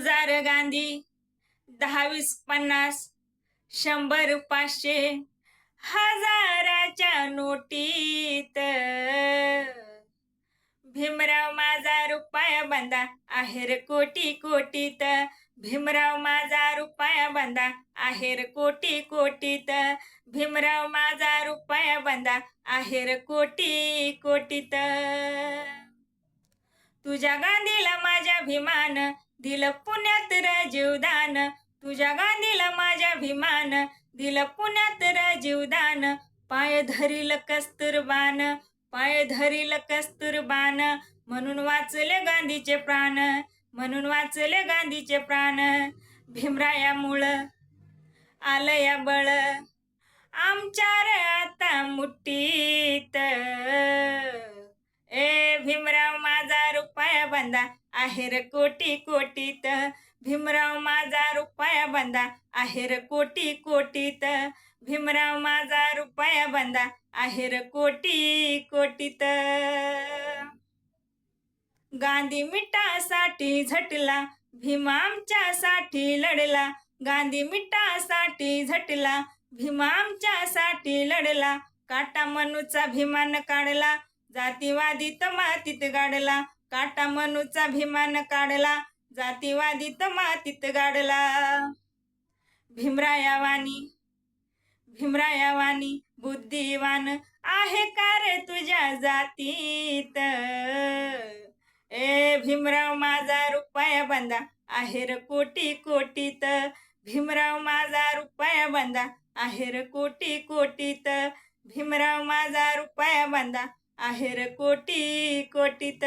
तुझा गांधी दहावीस पन्नास शंभर पाचशे हजाराच्या नोटीत. भीमराव माझा रुपया बंदा आहेर कोटी कोटीत. भीमराव माझा रुपया बंदा आहेर कोटी कोटीत. भीमराव माझा रुपया बंदा आहेर कोटी कोटीत. तुझ्या गांधीला माझ्या भीमान दिलं पुण्यात र तुझ्या गांधीला माझ्या अभिमान. दिलं पुण्यात र पाय धरील कस्तुरबान पाय धरील कस्तुरबान म्हणून वाचले गांधीचे प्राण म्हणून वाचले गांधीचे प्राण. भीमरायामुळं आलं या बळ. आमच्या आता मुठीत. ए भीमरा बंदा आहेर कोटी कोटीत. भीमराव माझा रुपया बंदा आहेर कोटी कोटीत. भीमराव माझा रुपया बंदा आहेर कोटी कोटीत. गांधी मिठासाठी झटला भीम आमच्यासाठी लढला. गांधी मिठासाठी झटला भीम लढला. काटा मनूचा भीमान काढला जातीवादी तमातीत गाडला. काटा मनूचा भीमान काढला जातीवादी मातीत गाडला. भीमरायावानी भीमरायावानी बुद्धिवान आहे का रे तुझ्या जातीत? ए भीमराव माझा रुपया बंदा आहेर कोटी कोटीत. भीमराव माझा रुपया बंदा आहेर कोटी कोटीत. भीमराव माझा रुपया बंदा आहेर कोटी कोटीत.